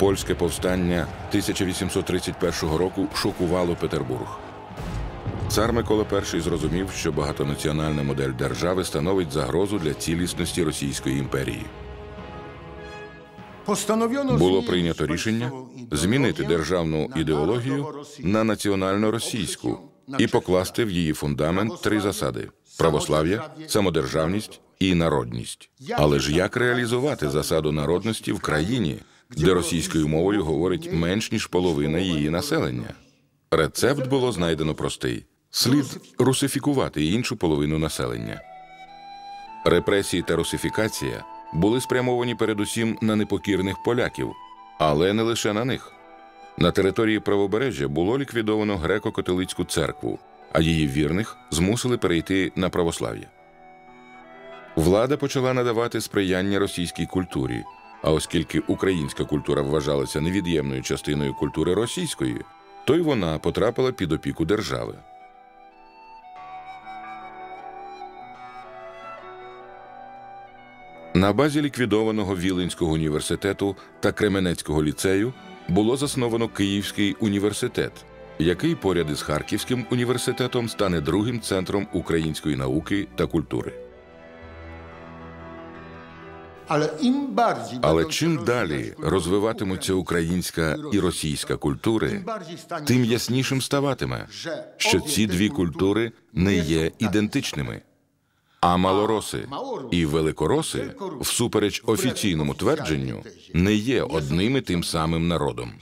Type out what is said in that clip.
Польське повстання 1831 року шокувало Петербург. Цар Микола І зрозумів, що багатонаціональна модель держави становить загрозу для цілісності Російської імперії. Було прийнято рішення змінити державну ідеологію на національно-російську і покласти в її фундамент три засади: православ'я, самодержавність і народність. Але ж як реалізувати засаду народності в країні, де російською мовою говорить менш ніж половина її населення? Рецепт було знайдено простий: слід русифікувати іншу половину населення. Репресії та русифікація були спрямовані передусім на непокірних поляків, але не лише на них. На території правобережжя було ліквідовано греко-католицьку церкву, а її вірних змусили перейти на православ'я. Влада почала надавати сприяння російській культурі. А оскільки українська культура вважалася невід'ємною частиною культури російської, то й вона потрапила під опіку держави. На базі ліквідованого Віленського університету та Кременецького ліцею було засновано Київський університет, який поряд із Харківським університетом стане другим центром української науки та культури. Але чим далі розвиватимуться українська і російська культури, тим яснішим ставатиме, що ці дві культури не є ідентичними. А малороси і великороси, всупереч офіційному твердженню, не є одним і тим самим народом.